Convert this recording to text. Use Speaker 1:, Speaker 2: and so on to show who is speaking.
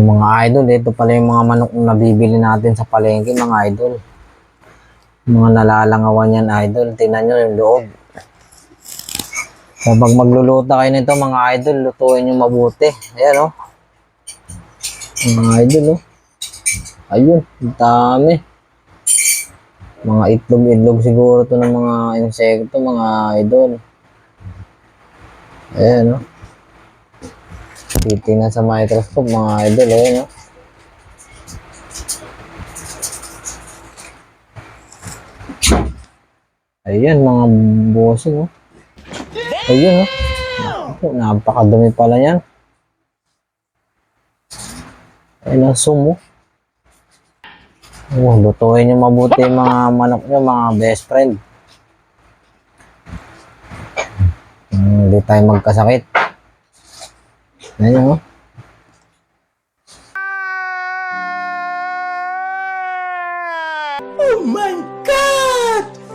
Speaker 1: Yung mga idol, ito pala yung mga manok na nabibili natin sa palengke, mga idol. Mga nalalangawan yan, idol. Tingnan nyo yung loob. Kapag magluluto kayo nito, mga idol, lutuin nyo mabuti. Ayan, oh. Mga idol, oh. Ayun, dami. Mga itlog-itlog siguro to ng mga insekto, mga idol. Ayan, oh. Titingnan sa microscope, mga idol, ayan, oh. Ayan, mga bossing, oh. Ayun, oh. Napakadumi pala yan. Ayun ang sumo. Oh, lutuin nyo mabuti mga manok nyo, mga best friend. Hmm, Hindi tayo magkasakit. Ayun, oh.
Speaker 2: Oh my God!